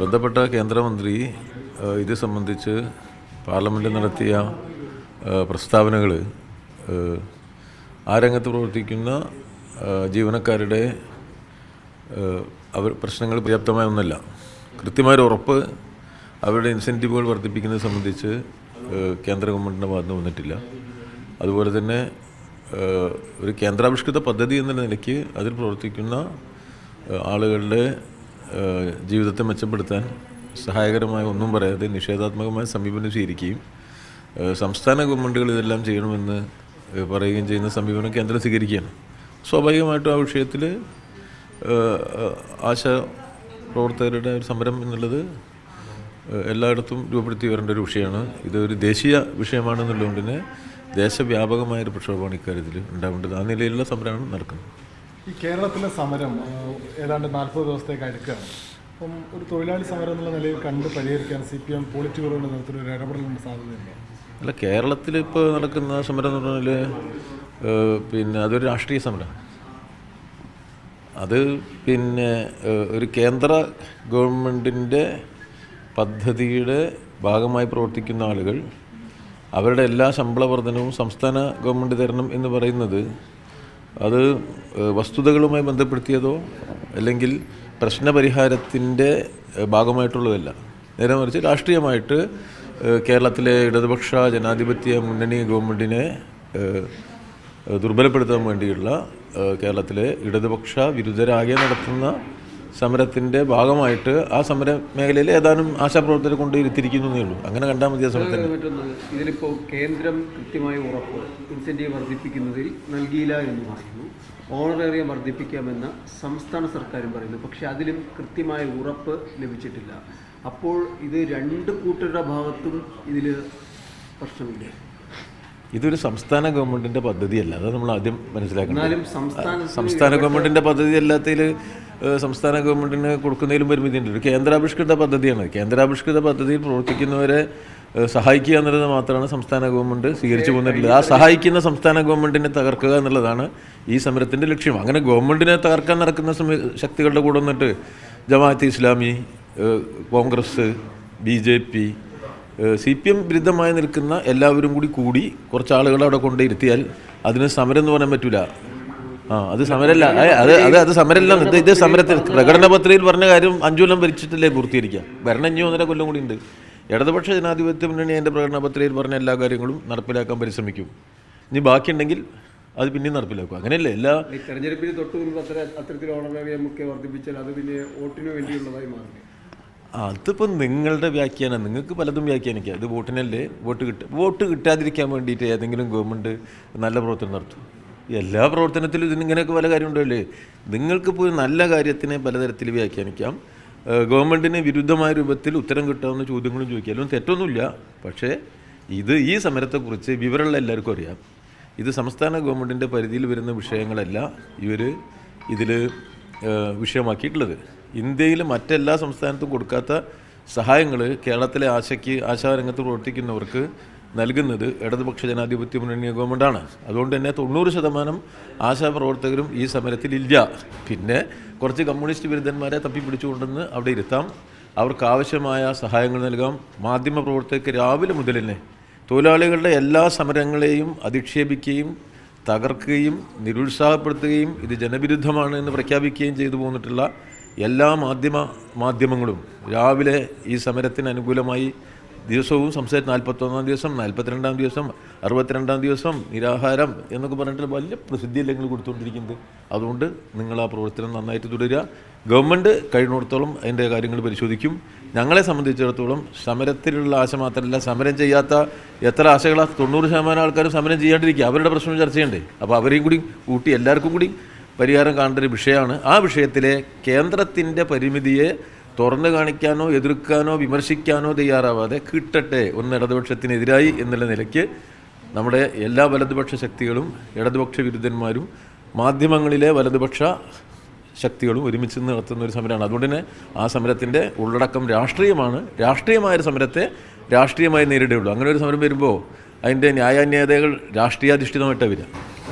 ബന്ധപ്പെട്ട കേന്ദ്രമന്ത്രി ഇത് സംബന്ധിച്ച് പാർലമെന്റിൽ നടത്തിയ പ്രസ്താവനകൾ ആ രംഗത്ത് പ്രവർത്തിക്കുന്ന ജീവനക്കാരുടെ അവർ പ്രശ്നങ്ങൾ പര്യാപ്തമായ ഒന്നല്ല. കൃത്യമായൊരു ഉറപ്പ് അവരുടെ ഇൻസെന്റീവുകൾ വർദ്ധിപ്പിക്കുന്നത് സംബന്ധിച്ച് കേന്ദ്ര ഗവൺമെന്റിന്റെ ഭാഗത്ത് വന്നിട്ടില്ല. അതുപോലെ തന്നെ ഒരു കേന്ദ്രാവിഷ്കൃത പദ്ധതി എന്ന നിലയ്ക്ക് അതിൽ പ്രവർത്തിക്കുന്ന ആളുകളുടെ ജീവിതത്തെ മെച്ചപ്പെടുത്താൻ സഹായകരമായ ഒന്നും പറയാതെ നിഷേധാത്മകമായ സമീപനം സ്വീകരിക്കുകയും സംസ്ഥാന ഗവൺമെന്റുകൾ ഇതെല്ലാം ചെയ്യണമെന്ന് പറയുകയും ചെയ്യുന്ന സമീപനം കേന്ദ്രം സ്വീകരിക്കുകയാണ്. സ്വാഭാവികമായിട്ടും ആ വിഷയത്തിൽ ആശ പ്രവർത്തകരുടെ ഒരു സമരം എന്നുള്ളത് എല്ലായിടത്തും രൂപപ്പെടുത്തി വരേണ്ട ഒരു വിഷയമാണ്. ഇതൊരു ദേശീയ വിഷയമാണെന്നുള്ളതുകൊണ്ട് തന്നെ ദേശവ്യാപകമായൊരു പ്രക്ഷോഭമാണ് ഇക്കാര്യത്തിൽ ഉണ്ടാവേണ്ടത്. ആ നിലയിലുള്ള സമരമാണ് നടക്കുന്നത്. ഈ കേരളത്തിലെ സമരം ഏതാണ്ട് നാൽപ്പത് ദിവസത്തേക്ക് അടുക്കുകയാണ്. അപ്പം ഒരു തൊഴിലാളി സമരം എന്നുള്ള നിലയിൽ കണ്ട് പരിഹരിക്കാൻ സി പി എം പോളിറ്റ് ബ്യൂറോയുടെ നേതൃത്വത്തിൽ ഒരു ഇടപെടലിന്റെ സാധ്യതയുണ്ടോ? അല്ല കേരളത്തിൽ ഇപ്പോൾ നടക്കുന്ന സമരം എന്ന് പറഞ്ഞാൽ പിന്നെ അതൊരു രാഷ്ട്രീയ സമരം. അത് പിന്നെ ഒരു കേന്ദ്ര ഗവൺമെന്റിന്റെ പദ്ധതിയുടെ ഭാഗമായി പ്രവർത്തിക്കുന്ന ആളുകൾ അവരുടെ എല്ലാ ശമ്പള വർധനവും സംസ്ഥാന ഗവൺമെന്റ് തരണം എന്ന് പറയുന്നത് അത് വസ്തുതകളുമായി ബന്ധപ്പെടുത്തിയതോ അല്ലെങ്കിൽ പ്രശ്നപരിഹാരത്തിന്റെ ഭാഗമായിട്ടുള്ളതല്ല. നേരെ മറിച്ച് രാഷ്ട്രീയമായിട്ട് കേരളത്തിലെ ഇടതുപക്ഷ ജനാധിപത്യ മുന്നണി ഗവൺമെന്റിനെ ദുർബലപ്പെടുത്താൻ വേണ്ടിയുള്ള കേരളത്തിലെ ഇടതുപക്ഷ വിരുദ്ധരാകെ നടത്തുന്ന സമരത്തിന്റെ ഭാഗമായിട്ട് ആ സമര മേഖലയിൽ ഏതാനും ആശാപ്രവർത്തകരെ കൊണ്ട് ഇരുത്തിരിക്കുന്നതേ ഉള്ളൂ. അങ്ങനെ കണ്ടാൽ മതി ആ സമരത്തിന്. മറ്റൊന്ന്. ഇതിലിപ്പോൾ കേന്ദ്രം കൃത്യമായി ഉറപ്പ് ഇൻസെന്റീവ് വർദ്ധിപ്പിക്കുന്നതിൽ നൽകിയില്ല എന്ന് പറയുന്നു. ഓണറേറിയം വർദ്ധിപ്പിക്കാമെന്ന് സംസ്ഥാന സർക്കാരും പറയുന്നു. പക്ഷേ അതിലും കൃത്യമായ ഉറപ്പ് ലഭിച്ചിട്ടില്ല. അപ്പോൾ ഇത് രണ്ട് കൂട്ടരുടെ ഭാഗത്തും ഇതിൽ പ്രശ്നമില്ല. ഇതൊരു സംസ്ഥാന ഗവൺമെന്റിന്റെ പദ്ധതിയല്ല. അത് നമ്മൾ ആദ്യം മനസ്സിലാക്കണം സംസ്ഥാന സംസ്ഥാന ഗവൺമെന്റിന്റെ പദ്ധതി അല്ലാത്തതിൽ സംസ്ഥാന ഗവൺമെന്റിന് കൊടുക്കുന്നതിലും പരിമിതിയുണ്ട്. ഒരു കേന്ദ്രാവിഷ്കൃത പദ്ധതിയാണ്. കേന്ദ്രാവിഷ്കൃത പദ്ധതിയിൽ പ്രവർത്തിക്കുന്നവരെ സഹായിക്കുക എന്നുള്ളത് മാത്രമാണ് സംസ്ഥാന ഗവൺമെന്റ് സ്വീകരിച്ചു പോകുന്നില്ല ആ സഹായിക്കുന്ന സംസ്ഥാന ഗവൺമെന്റിനെ തകർക്കുക എന്നുള്ളതാണ് ഈ സമരത്തിന്റെ ലക്ഷ്യം. അങ്ങനെ ഗവൺമെന്റിനെ തകർക്കാൻ നടക്കുന്ന ശക്തികളുടെ കൂടെ വന്നിട്ട് Jamaat Islami Congress B J P C P M വിരുദ്ധമായി നിൽക്കുന്ന എല്ലാവരും കൂടി കൂടി കുറച്ച് ആളുകളെ അവിടെ കൊണ്ടിരുത്തിയാൽ അതിന് സമരം എന്ന് പറയാൻ പറ്റൂല. ആ അത് സമരല്ല. അത് അത് അത് സമരല്ല. ഇത് ഇത് സമരത്തിൽ പ്രകടന പത്രികയിൽ പറഞ്ഞ കാര്യം അഞ്ചു കൊല്ലം ഭരിച്ചിട്ടല്ലേ പൂർത്തീകരിക്കുക. ഭരണം ഇനി ഒന്നര കൊല്ലം കൂടി ഉണ്ട്. ഇടതുപക്ഷ ജനാധിപത്യ മുന്നണി എന്റെ പ്രകടന പത്രികയിൽ പറഞ്ഞ എല്ലാ കാര്യങ്ങളും നടപ്പിലാക്കാൻ പരിശ്രമിക്കും. ഇനി ബാക്കിയുണ്ടെങ്കിൽ അത് പിന്നെയും നടപ്പിലാക്കും. അങ്ങനെയല്ലേ? എല്ലാ തെരഞ്ഞെടുപ്പിന് തൊട്ട് മുൻപ് അത്ര അത്തരത്തിൽ ഓണറേറിയം വർദ്ധിപ്പിച്ചാൽ അത് പിന്നെ വോട്ടിന് വേണ്ടിയുള്ളതായി മാറി അതിപ്പോൾ നിങ്ങളുടെ വ്യാഖ്യാനം നിങ്ങൾക്ക് പലതും വ്യാഖ്യാനിക്കാം. ഇത് വോട്ടിനല്ലേ? വോട്ട് കിട്ടുക വോട്ട് കിട്ടാതിരിക്കാൻ വേണ്ടിയിട്ട് ഏതെങ്കിലും ഗവൺമെന്റ് നല്ല പ്രവർത്തനം നടത്തും. എല്ലാ പ്രവർത്തനത്തിലും ഇതിനിങ്ങനെയൊക്കെ പല കാര്യം ഉണ്ടല്ലേ പോയി നല്ല കാര്യത്തിനെ പലതരത്തിൽ വ്യാഖ്യാനിക്കാം. ഗവൺമെന്റിന് വിരുദ്ധമായ രൂപത്തിൽ ഉത്തരം കിട്ടാവുന്ന ചോദ്യങ്ങളും ചോദിക്കാലും? തെറ്റൊന്നുമില്ല. പക്ഷേ ഇത് ഈ സമരത്തെക്കുറിച്ച് വിവരമുള്ള എല്ലാവർക്കും അറിയാം. ഇത് സംസ്ഥാന ഗവൺമെന്റിന്റെ പരിധിയിൽ വരുന്ന വിഷയങ്ങളല്ല ഇവർ ഇതിൽ വിഷയമാക്കിയിട്ടുള്ളത്. ഇന്ത്യയിൽ മറ്റെല്ലാ സംസ്ഥാനത്തും കൊടുക്കാത്ത സഹായങ്ങൾ കേരളത്തിലെ ആശയ്ക്ക് ആശാരംഗത്ത് പ്രവർത്തിക്കുന്നവർക്ക് നൽകുന്നത് ഇടതുപക്ഷ ജനാധിപത്യ മുന്നണി ഗവൺമെന്റാണ് അതുകൊണ്ട് തന്നെ തൊണ്ണൂറ് ശതമാനം ആശാപ്രവർത്തകരും ഈ സമരത്തിലില്ല പിന്നെ കുറച്ച് കമ്മ്യൂണിസ്റ്റ് വിരുദ്ധന്മാരെ തപ്പിപ്പിടിച്ചുകൊണ്ടെന്ന് അവിടെ ഇരുത്താം. അവർക്ക് ആവശ്യമായ സഹായങ്ങൾ നൽകാം. മാധ്യമ പ്രവർത്തകർക്ക് രാവിലെ മുതൽ തന്നെ തൊഴിലാളികളുടെ എല്ലാ സമരങ്ങളെയും അധിക്ഷേപിക്കുകയും തകർക്കുകയും നിരുത്സാഹപ്പെടുത്തുകയും ഇത് ജനവിരുദ്ധമാണ് എന്ന് പ്രഖ്യാപിക്കുകയും ചെയ്തു പോന്നിട്ടുള്ള എല്ലാ മാധ്യമ മാധ്യമങ്ങളും രാവിലെ ഈ സമരത്തിന് അനുകൂലമായി ദിവസവും സംസാരിച്ച് നാൽപ്പത്തൊന്നാം ദിവസം നാൽപ്പത്തിരണ്ടാം ദിവസം അറുപത്തിരണ്ടാം ദിവസം നിരാഹാരം എന്നൊക്കെ പറഞ്ഞിട്ട് വലിയ പ്രസിദ്ധിയല്ല നിങ്ങൾ കൊടുത്തുകൊണ്ടിരിക്കുന്നത്. അതുകൊണ്ട് നിങ്ങൾ ആ പ്രവർത്തനം നന്നായിട്ട് തുടരുക. ഗവൺമെന്റ് കഴിയുന്നിടത്തോളം അതിന്റെ കാര്യങ്ങൾ പരിശോധിക്കും. ഞങ്ങളെ സംബന്ധിച്ചിടത്തോളം സമരത്തിലുള്ള ആശ മാത്രമല്ല സമരം ചെയ്യാത്ത എത്ര ആശകളാണ് തൊണ്ണൂറ് ശതമാനം ആൾക്കാരും സമരം ചെയ്യാണ്ടിരിക്കുക. അവരുടെ പ്രശ്നം ചർച്ച ചെയ്യണ്ടേ? അപ്പോൾ അവരെയും കൂടി കൂട്ടി എല്ലാവർക്കും കൂടി പരിഹാരം കാണേണ്ട ഒരു വിഷയമാണ്. ആ വിഷയത്തിലെ കേന്ദ്രത്തിന്റെ പരിമിതിയെ തുറന്നു കാണിക്കാനോ എതിർക്കാനോ വിമർശിക്കാനോ തയ്യാറാവാതെ കിട്ടട്ടെ ഒന്ന് ഇടതുപക്ഷത്തിനെതിരായി എന്നുള്ള നിലയ്ക്ക് നമ്മുടെ എല്ലാ വലതുപക്ഷ ശക്തികളും ഇടതുപക്ഷ വിരുദ്ധന്മാരും മാധ്യമങ്ങളിലെ വലതുപക്ഷ ശക്തികളും ഒരുമിച്ച് നടത്തുന്ന ഒരു സമരമാണ്. അതുകൊണ്ട് തന്നെ ആ സമരത്തിന്റെ ഉള്ളടക്കം രാഷ്ട്രീയമാണ്. രാഷ്ട്രീയമായൊരു സമരത്തെ രാഷ്ട്രീയമായി നേരിടുകയുള്ളൂ അങ്ങനെ ഒരു സമരം വരുമ്പോൾ അതിന്റെ ന്യായാന്യായതകൾ രാഷ്ട്രീയാധിഷ്ഠിതമായിട്ടാണ് വരിക.